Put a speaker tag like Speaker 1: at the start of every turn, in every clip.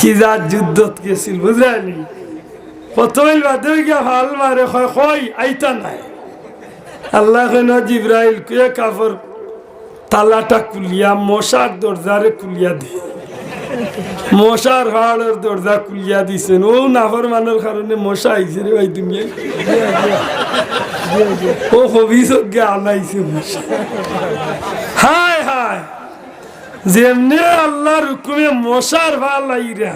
Speaker 1: কি যার যুদ্ধত গেছিল বুঝলি প্রথমে বাদে গিয়া হাল মারে কই, আইতা নাই। আল্লাহ কেন জিব্রাইল কুয়ে কাপড় তালাটা কুলিয়া মশার দরজারে কুলিয়া দি। মশার হাড়ের দরজা কুলিয়া দিছেন ও নাফর মানের কারণে মশা আইছে রে ভাই, দুনিয়ায়। ও হবিষক গে আনাইছে মশা। হায় হায়। যেমনি আল্লাহর হুকুমে মশার ভালো আইরা,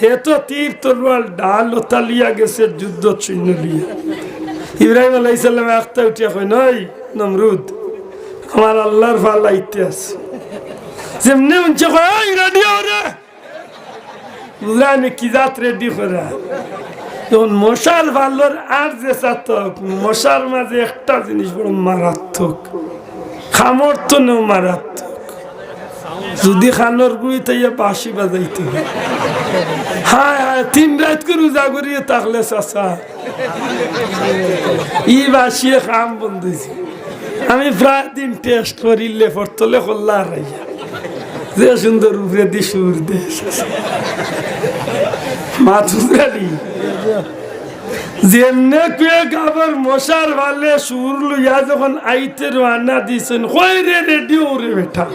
Speaker 1: হে তো তীর তরোয়াল ডাল ওতালিয়া গেছে যুদ্ধ চিহ্ন লিয়া। ইব্রাহিম আলাইসাল্লাম একটা উঠিয়া কই নই নমরুদ, আমার আল্লাহর ভালো আছে। যেমনি উঞ্চে কই রেডি ওরে বুঝলাম কি জাত রেডি করা? যখন মশার ভালোর আর যে চাতক মশার মাঝে একটা জিনিস বড় মারাত্মক, খামর তো নেও মারাত্মক। যদি খানোর গুড়ি তাইয়া বাঁশি বাজাইতে। হয়। হায়, তিন রাত করে রোজা করিয়ে থাকলে চাষা ই বাসিয়ে খাম বন্ধুছি আমি প্রায় দিন টেস্ট করিলে ফটলে করলা রাইয়া যে সুন্দর উপরে দি সুর দে মাথুরালি যেমনে কুয়ে গাবর মশার ভালে সুর লইয়া যখন আইতে রান্না দিছেন কই রে রেডি ওরে বেটা।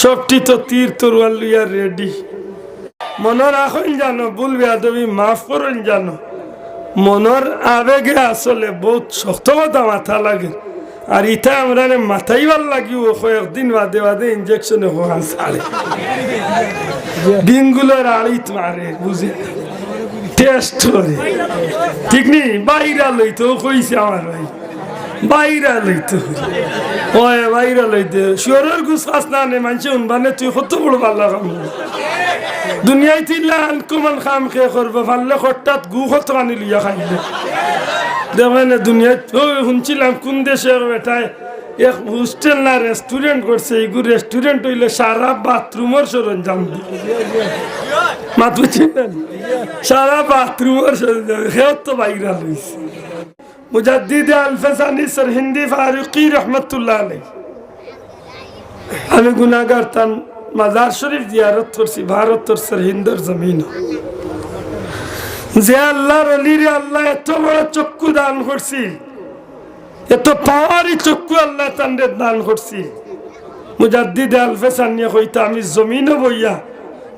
Speaker 1: সবটি তো তীর তরুয়াল লইয়া রেডি মনে রাখুন জানো বলবে তুমি মাফ করুন জানো। মনের আবেগে আসলে বহুত শক্ত কথা মাথা লাগে। আর ইটা আমরা মাথাই ভালো লাগিও কয়েকদিন বাদে বাদে ইঞ্জেকশনে হওয়ান ছাড়ে। ডিঙ্গুলোর আড়িত মারে, বুঝে? টেস্ট করে। ঠিক নি বাইরা লইতো কইছে আমার ভাই। বাইরা লইতো ওই বাইরা লইতে শিওরের গুছ খাস না নে, মানছে উনবানে তুই কত বড় ভালো কাম দুনিয়ায় তিল্লা আনকুমান খাম খে করবে? ভাল্লে হঠাৎ গু কত আনি লিয়া খাইলে দেখেন দুনিয়ায় ওই শুনছিলাম কোন দেশের বেটায় এক হোস্টেল না রেস্টুরেন্ট করছে এইগুলো রেস্টুরেন্ট হইলে সারা বাথরুমের সরঞ্জাম দিয়ে মাত বুঝছেন সারা বাথরুমের সরঞ্জাম সেও তো বাইরা লইছে মুজাদ্দিদ আলফাসানি সর হিন্দি ফারুকি রহমতুল্লাহ আলাই আমি গুনাগার তান মাজার শরীফ জিয়ারত করছি ভারতর সর হিন্দর জমিন যে আল্লাহর অলিরে আল্লাহ এত বড় চক্ষু দান করছি, এত পাওয়ারই চক্ষু আল্লাহ তান্ডে দান করছি। মুজাদ্দিদ আলফেসানিয়া কইতা আমি জমিনও বইয়া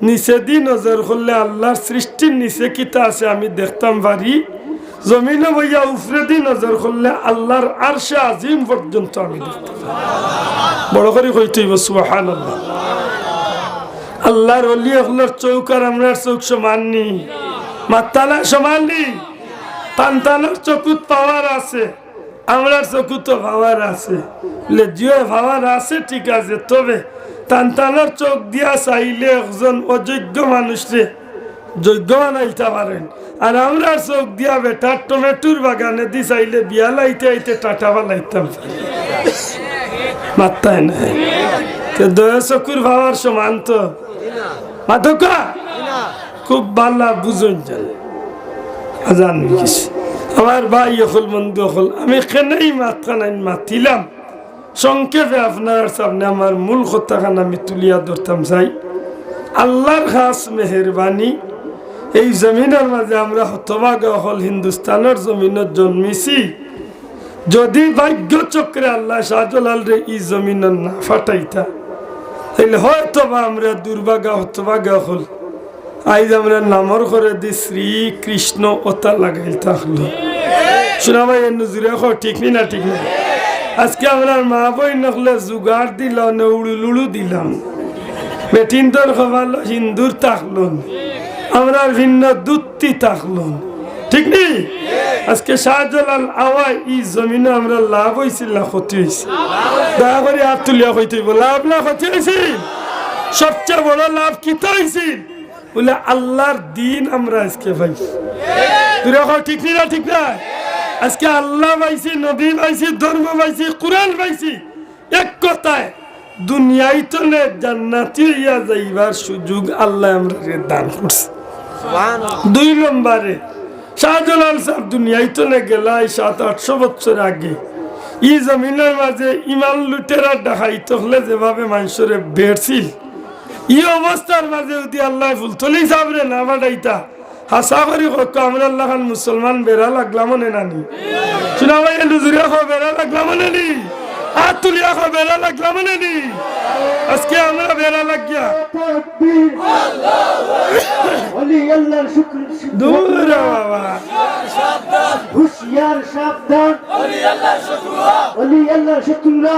Speaker 1: নিচে দি নজর করলে আল্লাহর সৃষ্টির নিচে কিতা আছে আমি দেখতাম পারি জমিনে বইয়া উফরে দি নজর করলে আল্লাহর আরশে আজিম পর্যন্ত আমি বড় করে কইতেইব সুহান আল্লাহ আল্লাহর অলি হলার চৌক আর আমরার চৌক সমাননি মাতালা সমাননি তান্তানোর চকুত পাওয়ার আছে, আমরার চকুত পাওয়ার আছে। বলে জিও পাওয়ার আছে, ঠিক আছে, তবে তান্তানোর চোখ দিয়া চাইলে একজন অযোগ্য মানুষরে যোগ্য বানাইতে পারেন আর আমরা চোখ দিয়া বেটার টমেটোর বাগানে দি চাইলে বিয়া লাইতে আইতে টাটা বানাইতাম। মাত্তায় নাই। তো দয়া চকুর ভাবার সমান তো। খুব বালা বুঝুন জানে। আজান কিছু আমার ভাই হল বন্ধু হল আমি কেনেই মাতখানাই মাতিলাম। সংক্ষেপে আপনার সামনে আমার মূল কথাখান আমি তুলিয়া ধরতাম চাই আল্লাহর খাস মেহরবানি এই জমিনের মাঝে আমরা হতভাগা হল হিন্দুস্তানের জমিনত জন্মিছি। যদি ভাগ্য চক্রে আল্লাহ শাহজালাল রে এই জমিনের না ফাটাইতা, তাইলে হয়তো বা আমরা দুর্ভাগা হতভাগা হল। আইজ আমরা নামর করে দি শ্রী কৃষ্ণ ওতা লাগাইল থাকল। শোনা ভাই নজুরে ঠিক নি ঠিক না? আজকে আমরা মা বই নকলে জুগার দিল উড়ুলুড়ু দিলাম। বেটিন্দর খবালো হিন্দুর থাকল আমরা ভিন্ন দুত্তি থাকল ঠিক নেই? আজকে শাহজালাল আওয়াই ই জমিনে আমরা লাভ হয়েছিল না ক্ষতি হয়েছে দয়া করে হাত তুলিয়া হইতে লাভ না ক্ষতি হয়েছে সবচেয়ে বড় লাভ কি হয়েছিল বলে আল্লাহর দিন আমরা আজকে পাই তুই ঠিক না ঠিক না আজকে আল্লাহ পাইছি, নবী পাইছি, ধর্ম পাইছি, কোরআন পাইছি। এক কথায় দুনিয়ায় তো জান্নাতি হইয়া যাইবার সুযোগ আল্লাহ আমরা দান করছে। দুই নম্বরে, শাহজালাল সাহেব দুনিয়ায় তো নে গেলাই সাত, আটশো বছর আগে। ই জমিনের মাঝে ইমান লুটেরা ডাকাইতে হলে যেভাবে মানুষরে বেড়ছিল। ই অবস্থার মাঝে যদি আল্লাহ ফুল তলি সাবরে না বাড়াইতা, হাসা করি কক্ষ আমরা আল্লাহ খান মুসলমান, বেড়া লাগলাম মনে নানি শোনা ভাই বেড়া লাগলাম মনে নি? আর তুলিয়া খো বেড়া লাগলাম মনে নি? আজকে আমরা বেড়া লাগিয়া দূর বাবা।
Speaker 2: হুশিয়ার সাবধান। অলি আল্লাহর শত্রুরা।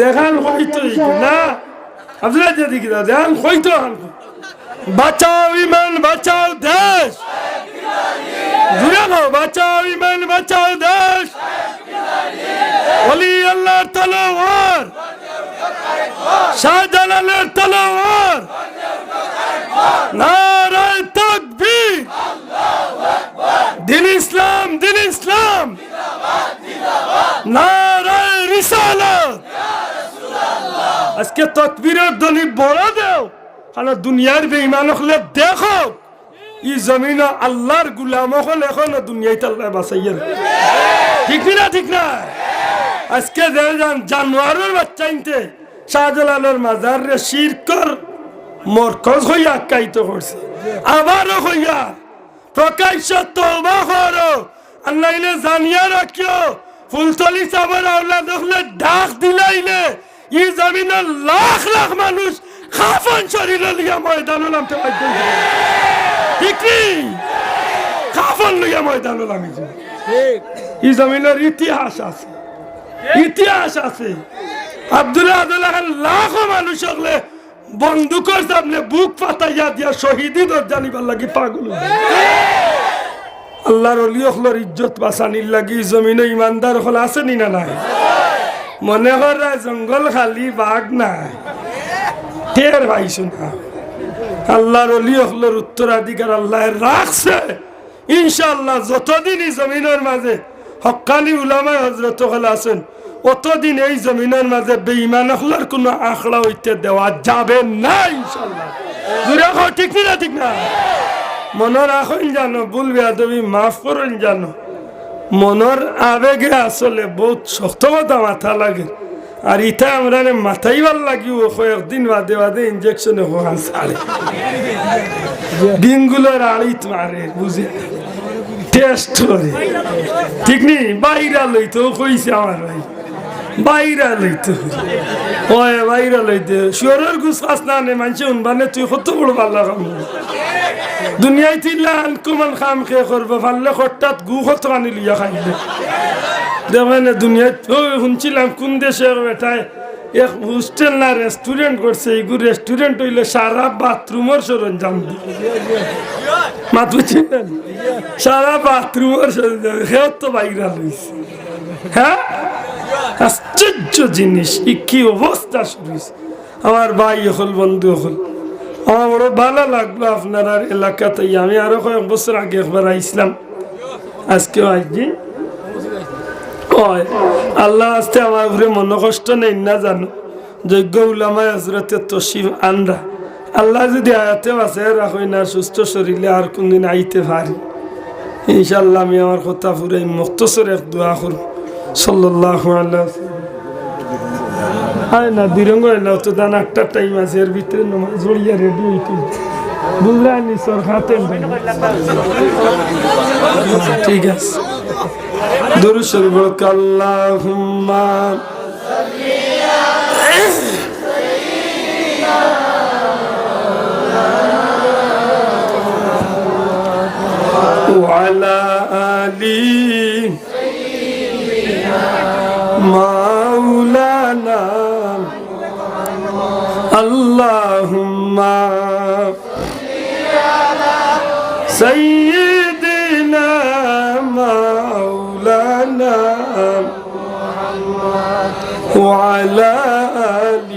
Speaker 1: দেখান হইতো না? আপনারা যদি কিনা দেখান হইতো বাঁচাও ইমান বাঁচাও দেশ। বাঁচাও ইমান বাঁচাও দেশ। অলি আল্লাহর তলোয়ার। শাহজালালের তলোয়ার। নারায় তাকবীর। দিন ইসলাম দিন ইসলাম। নারায় রিসালাত। আজকে তকবীরের দলি বড় দেও। কারণ দুনিয়ার বেইমান হলে দেখো, ই জমিন আল্লাহর গুলাম হল এখন দুনিয়ায় তাল্লাহ বাসাইয়ের ঠিক না ঠিক না? আজকে জানোয়ারের বাচ্চা ইনতে শাহজালালের মাজার রে শিরকর মরকজ হইয়া আখ্যায়িত করছে আবারও হইয়া প্রকাশ্য তওবা করো। আল্লাহলে জানিয়া রাখিও ফুলতলি সাবর আওলা দেখলে ডাক দিলাইলে ই জমিনের লাখ লাখ মানুষ খাফন শরীরে লিয়া ময়দানে নামতে বাধ্য। ঠিক খাফন লইয়া ময়দানে নামিছে। ই জমিনের ইতিহাস আছে। ইতিহাস আছে। ইজ্জত ইমানদার হল আছে নি নাই? মনে করা জঙ্গল খালি বাঘ নাই। টের পাইছো না আল্লাহর অলি অখলর উত্তরাধিকার আল্লাহ রাখছে। ইনশাআল্লাহ যতদিন এই জমিনের মাঝে হকানি উলামায় হজরত হল আছেন অতদিন এই জমিনের মাঝে বেঈমান হলার কোনো আখড়া হইতে দেওয়া যাবে না কও, ঠিক না ঠিক না? মনে রাখুন জানো ভুল বেয়াদবি মাফ করুন জানো মনের আবেগে আসলে বহুত শক্ত কথা মাথা লাগে। আর ইটা আমরা মাথাইবার লাগিও কয়েকদিন বাদে বাদে ইঞ্জেকশনে হওয়ান সারে দিনগুলোর আড়িত মারে বুঝে টেস্ট করে। ঠিক নেই বাইরা লইতো কইছে আমার ভাই। বাইরা লইতো ওই বাইরা লইতে শুয়ারের গুছ খাস না নে মানছে উনবানে তুই কত বড় ভালো কাম দুনিয়ায় তিল্লান কুমান খাম খেয়ে করবে পারলে হঠাৎ গু কত আনি লিয়া খাইলে দেখেন দুনিয়ায় শুনছিলাম কোন দেশে এটাই এক হোস্টেল না রেস্টুরেন্ট করছে এইগুলো রেস্টুরেন্ট হইলে সারা বাথরুমের সরঞ্জাম মাত বুঝছেন সারা বাথরুমের সরঞ্জাম সেও তো বাইরা লইছে হ্যাঁ? আশ্চর্য জিনিস ই কি অবস্থা হইছে। আমার ভাই হল, বন্ধু হল। আমার বড় ভালো লাগল আপনার এলাকাতে। আমি আরও কয়েক বছর আগে একবার আইসলাম আজকেও আসছি ওই আল্লাহ আস্তে আমার ঘুরে মনে কষ্ট নেই না জানো? যজ্ঞ উলামায় হজরতে তসিম আনরা আল্লাহ যদি আয়াতে আছে রাখই না সুস্থ শরীরে আর কোনদিন আইতে পারি। ইনশাল্লাহ আমি আমার কথা ফুরাই মুক্তসর এক দোয়া করব। সাল্লাল্লাহু আল্লাহ হয় না বিরঙ্গ এলো তো দান একটা টাইম আছে এর ভিতরে নমাজ জড়িয়া রেডি হইতে বুঝলে আনি সর খাতে ঠিক আছে দরুদ শরীফ বলো আল্লাহুম্মা وعلى آل مولانا. اللهم سيدنا مولانا وعلى آل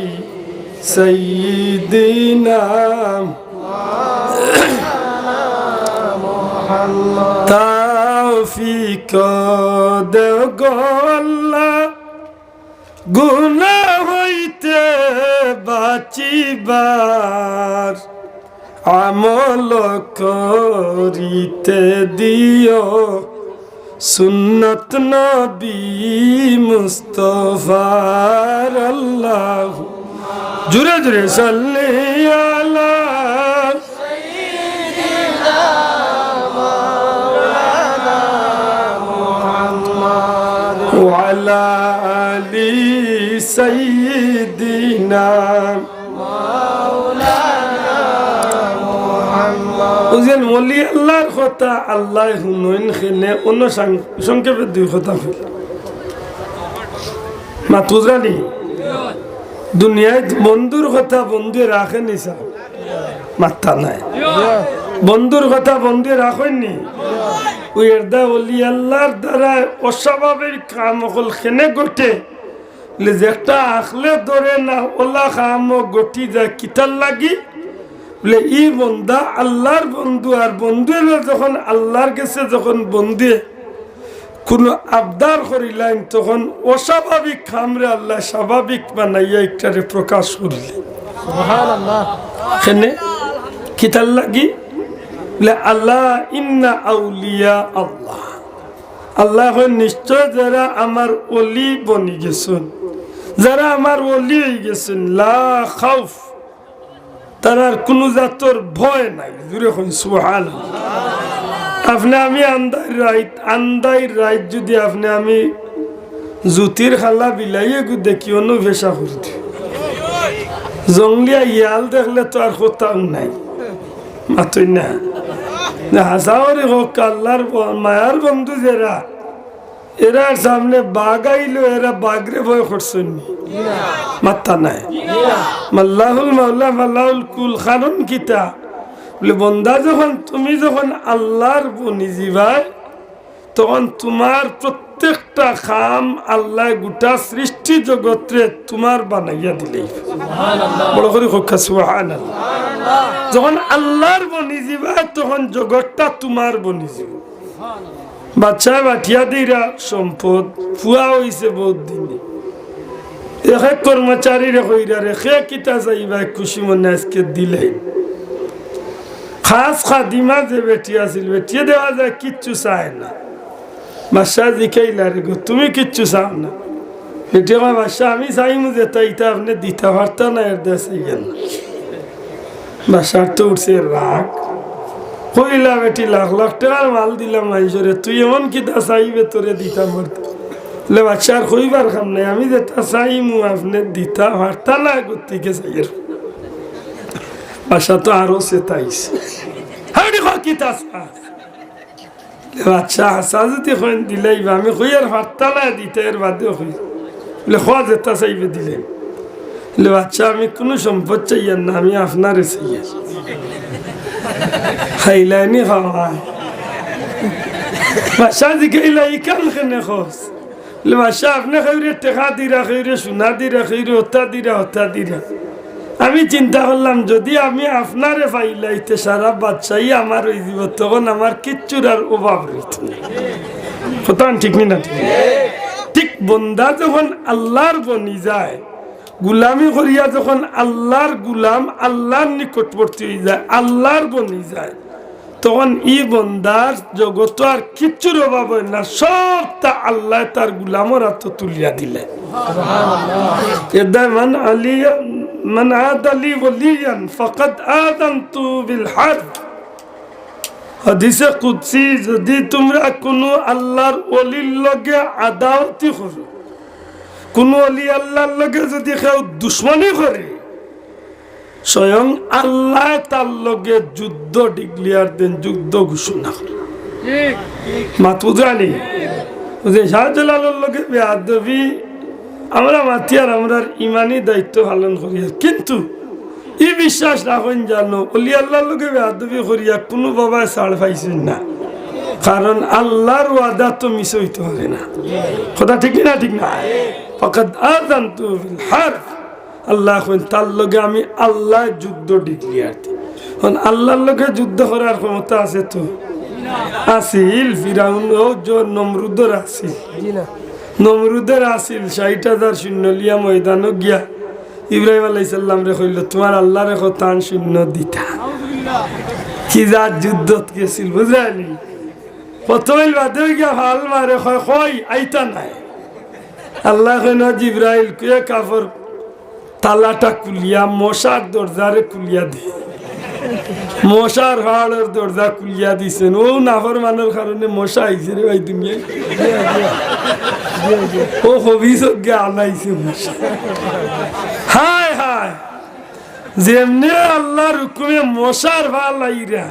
Speaker 1: سيدنا محمد توفيق دقا বাঁচিবার আমল করিতে দিও। সুন্নত নবী মুস্তফার আল্লাহ। জুড়ে জুড়ে সাল্লি আলা আলা আলি সঈদি কথা অন্য কথা জানি বন্ধুর কথা বন্ধু রাখে নিসা মাত্তা নাই। কথা রাখেননি ওই এরদা অলি আল্লাহর দ্বারা অস্বাভাবিক কাম অকল খেনে ঘটে। বলে যে একটা আখলে ধরে না ওলা কাম গটি যায় কিতার লাগি। বলে ই বন্দা আল্লাহর বন্ধু আর বন্ধু যখন আল্লাহর কাছে যখন বন্ধু কোনো আবদার করিলেন তখন অস্বাভাবিক খামরে আল্লাহ স্বাভাবিক বানাইয়া একটারে প্রকাশ করলেন কিতার লাগি? বলে আল্লাহ ইন্না আউলিয়া আল্লাহ। আল্লাহ নিশ্চয় যারা আমার অলি বনি গেছেন। যারা আমার অলি হয়ে গেছেন, লা খাউফ, তারার কোনো জাতর ভয় নাই। দূরে হন সুহান আপনি আমি আন্দাই রাইত আন্দাই রাইত যদি আপনি আমি জুতির খালা বিলাইয়ে দেখি, অন্য ভেসা করে দিই জঙ্গলিয়া ইয়াল দেখলে তো আর কোথাও নাই। মাতই না। হাসাওয়ারি হোক, আল্লাহর মায়ার বন্ধু যারা এরা সামনে বাঘ আইলো এরা বাঘরে ভয় করছেন মাত্তা নাই। মাল্লাহুল মাল্লাহ মাল্লাহুল কুল খারণ কিতা। বলে বন্দা যখন তুমি যখন আল্লাহর বনি যাবাই তখন তোমার প্রত্যেকটা খাম আল্লাহ গোটা সৃষ্টি জগৎরে তোমার বানাইয়া দিলেই। বড় করে সুহান যখন আল্লাহর বনি যাবা তখন জগৎটা তোমার বনি যাব বাচ্চা বাঠিয়া দিরা সম্পদ, ফুয়া হইছে বহুত দিনে। একে কর্মচারীরে কইরা রে সে কিতা যাইবা খুশি মনে আজকে দিলে খাস খাদিমা যে বেটি আছিল, বেটিয়ে দেওয়া যায়, কিচ্ছু চায় না। বাদশা জিকাইলা রে, গো, তুমি কিচ্ছু চাও না। বেটি আমার বাদশা আমি চাইমু যে তাইটা আপনি দিতে পারত না, এর দেশে গেল বাসার তো উঠছে রাগ। কইলা বেটি লাখ লাখ টাকার মাল দিলাম মানুষরে তুই এমন কিতা চাইবে তোরে দিতা পারত লে বাচ্চার কইবার খাম নাই, আমি যেটা চাইমু, আপনি দিতা পারতা না গতিকে চাইয়ের। বাসা তো আরও কিতা চাস বাচ্চা হাসা যদি আমি না এর বাদে বলে চাইবে দিলে বলে, বাচ্চা, আমি কোনো সম্পদ চাইয়ার না, আমি আপনারে খাওয়ায় বাসা জিকাইলা ইকান খেনে খোস বলে বাসা আপনি খাইরে টেকা দিরা খাইরে সোনা দিরা খাইরে হতা দিরা হতা দিরা আমি চিন্তা করলাম যদি আমি আপনারে পাইলাইতে সারা বাচ্চাই আমার ওই দিব তখন আমার কিচ্ছুর আর অভাব না কথা ঠিক নি ঠিক বন্দা যখন আল্লাহর বনি যায় গুলামি করিয়া যখন আল্লাহর গুলাম আল্লাহর নিকটবর্তী হয়ে যায়, আল্লাহর বনি যায়, তখন ই বন্দার জগত আর কিচ্ছুর অভাব হয় না, সব তা আল্লাহ তার গুলামর হাত তুলিয়া দিলে। মান আলিয়া, মান আদ আলী ওলিয়ান ফকত আদান্তু বিল হার্ব হাদিসে কুদসি, যদি তোমরা কোনো আল্লাহর অলির লগে আদাওতি করো কোন অলি আল্লাহর লগে যদি কেউ দুশ্মনী করে, স্বয়ং আল্লাহ তার লগে যুদ্ধ ডিক্লিয়ার দেন, যুদ্ধ ঘোষণা করে। যে লগে ইমানি দায়িত্ব পালন কিন্তু ই বিশ্বাস জানো অলি লগে করিয়া কোনো না। কারণ আল্লাহর ওয়াদা তো মিস হইতে পারে না। কথা ঠিক না ঠিক না? ফকত আদান তু হার্ব আল্লাহ কইন তার লগে আমি আল্লাহ যুদ্ধ ডিক্লিয়ার এখন আল্লাহর লগে যুদ্ধ করার ক্ষমতা আছে তো? আসিল ফিরাউন ও নমরুদর আসিল নমরুদের আসিল ষাট হাজার শূন্য লিয়া ময়দান গিয়া। ইব্রাহিম আলাইসাল্লাম রে কইল তোমার আল্লাহ রেখো তান শূন্য দিতা। কি যার যুদ্ধত গেছিল বুঝলি প্রথমে বাদে গিয়া ভালো মারে কয় কই আইতা নাই। আল্লাহ কইন জিব্রাইল কুয়ে কাফর? তালাটা কুলিয়া মশার দরজারে কুলিয়া দে। মশার হাড়ের দরজা কুলিয়া দিছেন। ও নাফর মানের কারণে মশা আইছে রে ভাই দুনিয়ায় ও হবিষজ্ঞে আনাইছে মশা। হায় হায়। যেমনি আল্লাহর হুকুমে মশার ভালো লাইরা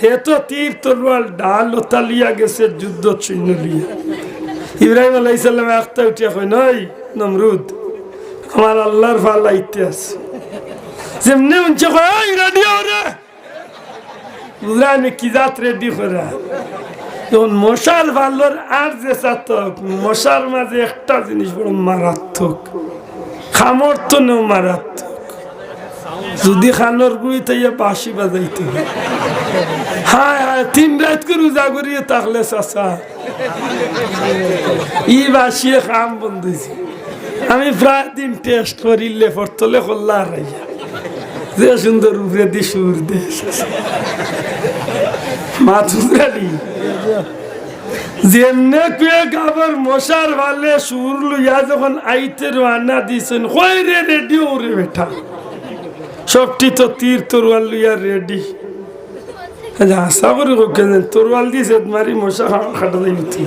Speaker 1: হে তো তীর তরোয়াল ডাল ও তালিয়া গেছে যুদ্ধ চিহ্ন লিয়া। ইব্রাহিম আলাইসাল্লাম একটা উঠিয়া কই নই নমরুদ, আমার আল্লাহর ভালো লাইতে আছে। যেমনি উনছে কয় ওই রেডি ওরে বুঝলাম কি জাত রেডি করা যখন মশার ভালোর আর যে চাতক, মশার মাঝে একটা জিনিস বড় মারাত্মক, খামর তো নেও মারাত্মক। যদি খানোর গুড়ি তাইয়া বাঁশি বাজাইতে হয়। হায় তিন রাত করে উজা করিয়ে থাকলে চাষা ই বাসিয়ে খাম বন্ধুছি আমি প্রায় দিন টেস্ট করিলে পড়তলে করলা রাইয়া যে সুন্দর উপরে দি সুর দে মাথুরালি যেমনে কুয়ে গাবার মশার ভালে সুর যখন আইতে রান্না দিছেন কই রে রেডি ওরে বেটা। সবটি তো তীর তরোয়াল লইয়া রেডি আশা করি কেন তরোয়াল দিছে, মারি মশা খাটা যাই তুই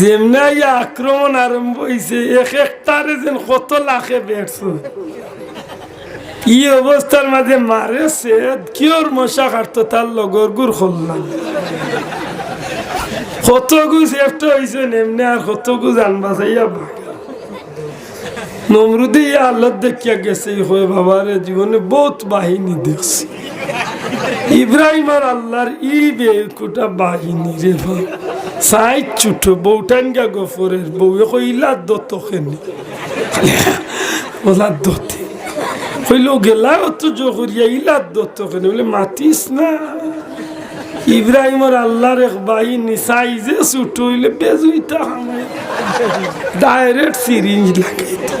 Speaker 1: যেমনে ইয়া আক্রমণ আরম্ভ হয়েছে এক একটারে যেন কত লাখে বেড়ছো। ই অবস্থার মাঝে মারেছে কিওর মশা কাটতো, তার লগর গুর খুললাম কত গুজ একটা হয়েছে এমনি আর কত গুজ আনবা চাইয়া নমরুদে আল্লাহ দেখিয়া গেছে হয়ে বাবারে, জীবনে বহুত বাহিনী দেখছি। ইব্রাহিম আর আল্লাহর ই বেকুটা বাহিনী রে ভাই। সাই ছুট বউটাঙ্গা গফরের বউ কইলা দত খেনি ওলা দতে কইল গেলা অত জহরিয়া ইলা দত খেনি বলে, মাতিস না। ইব্রাহিমর আল্লাহর এক বাহিনী সাই যে ছুট হইলে বেজুইটা ডাইরেক্ট সিরিঞ্জ লাগাইতে।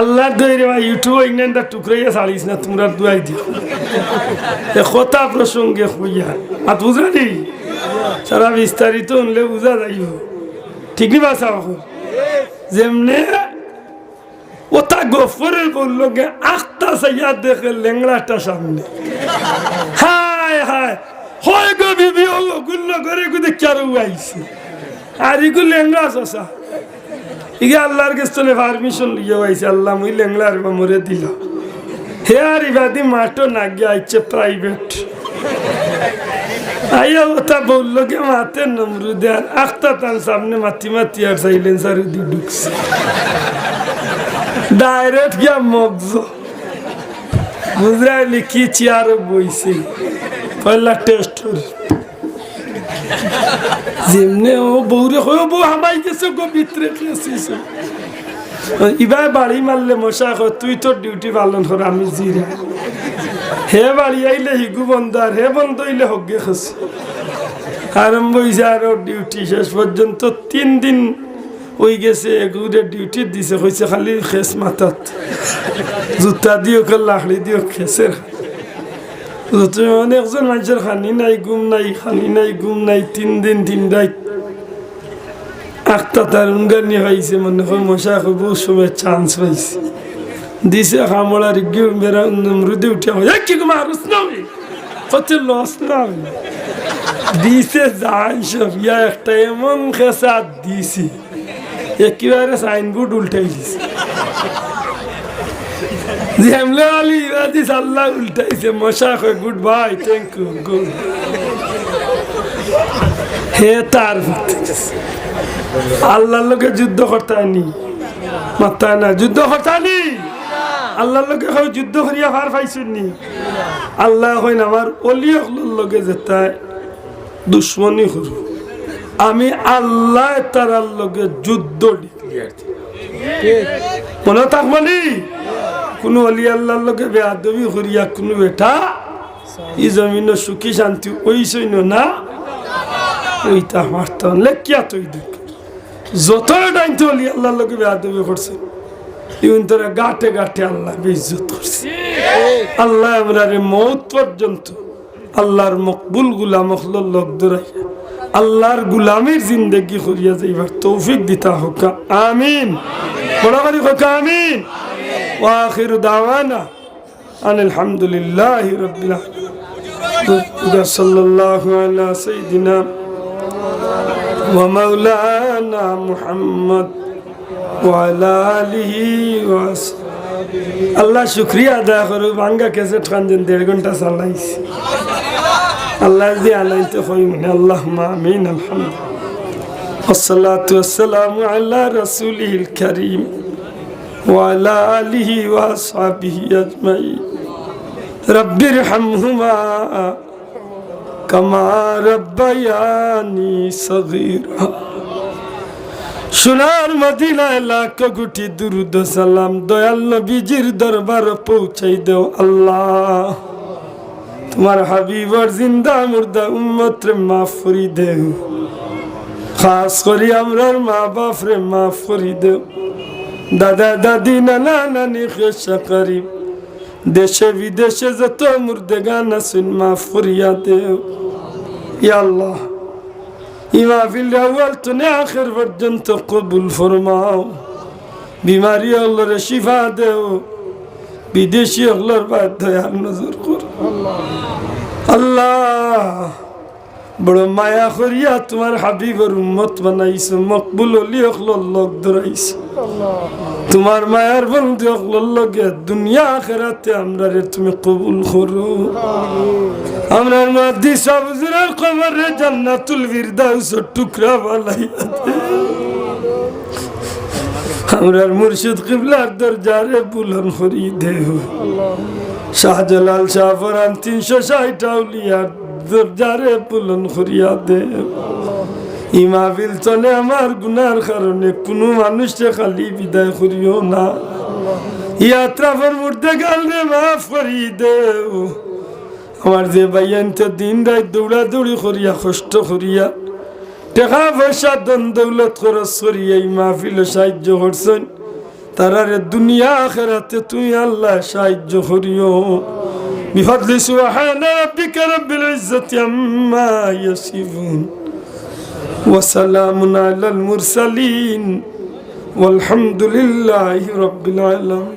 Speaker 1: আল্লাহ দইরে ভাই, ইউটিউব ইংল্যান্ডার টুকরাইয়া ছাড়িস না, তোমরা দুয়াই দিও। কথা প্রসঙ্গে হইয়া। আর বুঝা নেই সারা বিস্তারিত উনলে বুঝা যাইব। ঠিক নি বাসা যেমনে ওটা গফরের বলল গে আখটা সাইয়া দেখে লেংড়াটা সামনে। হায় হায়। হয় গো বিবি, ও গুল্লো করে গুদে চারু আইছে। আর ইগু লেংড়া সসা ইগে আল্লাহর কাছে পারমিশন লিয়ে আইছে, আল্লাহ মুই লেংলার মরে দিল। হে আর ইবাদি মাটো না গিয়ে আইছে প্রাইভেট আইয়া ওটা বলল কে মাতে নমরুদে আর আখতা তার সামনে মাতি মাতি আর সাইলেন্সার ঢুকছে। ডাইরেক্ট গিয়া মগজ। বুঝরাইলি কি চেয়ার বইছে? পয়লা টেস্ট যেমনে ও বউরে হয় বউ হামাই গেছে গো, ভিতরে ইবার বাড়ি মারলে মশা কয়, তুই তোর ডিউটি পালন কর, আমি জিরা। হে বাড়ি আইলে হিগু বন্ধ, আর হে বন্ধ হইলে হগে খাস। আরম্ভ হয়েছে আর ডিউটি শেষ পর্যন্ত তিন দিন ওই গেছে, এগুরে ডিউটি দিছে, কইছে খালি খেস মাথাত। জুতা দিও কে লাকড়ি দিও, খেসের। অনেকজন মানুষের খানি নাই ঘুম নাই খানি নাই ঘুম নাই তিন দিন তিন রাত আটটা তার উঙ্গানি হয়েছে মনে হয় মশা খুব সময় চান্স পাইছে দিছে খামড়ার গিয়ে মেরা মৃদে উঠে হয় কি কুমার আরুস না কত লস না দিছে যাই সব ইয়া একটা এমন খেসা দিছে একেবারে সাইনবোর্ড উল্টাই দিছে যেমলে আলি ইবাদি সাল্লাহ উল্টাইছে মশা কয় গুড বাই ইউ গুড হে লোকে যুদ্ধ করতে আনি। মাত্তা না, যুদ্ধ করতে আনি। আল্লাহর লোকে হয় যুদ্ধ করিয়া ভার পাইছুনি? আল্লাহ হইন আমার অলি লগে যেতায় দুশ্মনী আমি আল্লাহ তার লগে যুদ্ধ মনে থাকবানি কোনো অলি আল্লাহর লোকে বেআবি করিয়া কোনো বেটা ই জমিন সুখী শান্তি ওই সৈন্য না? ওইটা মারত লেখিয়া তুই দেখ যত টাইম তো অলি আল্লাহর লোকে বেআবি করছে, ইউন তোরা আল্লাহ বেইজ্জত করছে। আল্লাহ আমরা মৌত পর্যন্ত আল্লাহর মকবুল গুলাম লোক দৌড়াইয়া আল্লাহর গুলামের জিন্দগি করিয়া যাইবার তৌফিক দিতা হোক। আমিন। বড় করি হোক আমিন। ওয়াখির দাওয়ানা আন আলহামদুলিল্লাহ রবিল صلى الله على سيدنا ومولانا محمد وعلى آله وصحبه আল্লাহ শুক্রিয়া আদায় করো বাঙ্গা কেসেট খান যেন দেড় ঘন্টা চালাইছি আল্লাহ দিয়ে আনাইতে হই মানে আল্লাহ আমিন আলহামদুলিল্লাহ والصلاة والسلام على رسوله الكريم وعلى آله وأصحابه أجمعين رب ارحمهما كما ربياني صغيرا সোনার মদিনায় লাখ কোটি দুরুদ সালাম দয়াল নবীজির দরবার পৌঁছাই দেও আল্লাহ তোমার হাবিবর জিন্দা মুর্দা উম্মত রে মাফ করি দেও খাস করি আমরার মা বাপ রে মাফ করি দেও দাদা দাদি নানা নানি খেসা করি দেশে বিদেশে যত মুর্দে গান করিয়া দেও ইয়া আল্লাহ ইমা ফিল আউয়াল তুনে আখের পর্যন্ত কবুল ফরমাও। বিমারি হলরে শিফা দেও। বিদেশি হলর দয়ার নজর কর। আল্লাহ। বড় মায়া করিয়া তোমার হাবিবর উম্মত বানাইছো, মকবুল অলি হলর লোক ধরাইছো। তোমার মায়ার বন্ধু হলর লগে দুনিয়া আখেরাতে আমরা রে তুমি কবুল করো। আমরার মধ্যে সবজুরের কবরে জান্নাতুল ফিরদাউস টুকরা দে আমরার মুর্শিদ কিবলার দরজারে বুলন করি দেহ শাহজালাল শাহ ফরান তিনশো ষাট আউলিয়ার দরজারে পুলন করিয়া দে। ইমাবিল চলে আমার গুনার কারণে কোনো মানুষে খালি বিদায় করিও না। ইয়াত্রা ফর মুর্দে গাল মাফ করি দেও। আমার যে বাইয়ানতে দিন রাত দৌড়া দৌড়ি করিয়া, কষ্ট করিয়া, টাকা পয়সা দন দৌলত খরচ করিয়া এই মাহফিল সাহায্য করছেন। তারারে দুনিয়া আখেরাতে তুই আল্লাহ সাহায্য করিও بفضل سبحان ربك رب العزة عما يصفون وسلام على المرسلين والحمد لله رب العالمين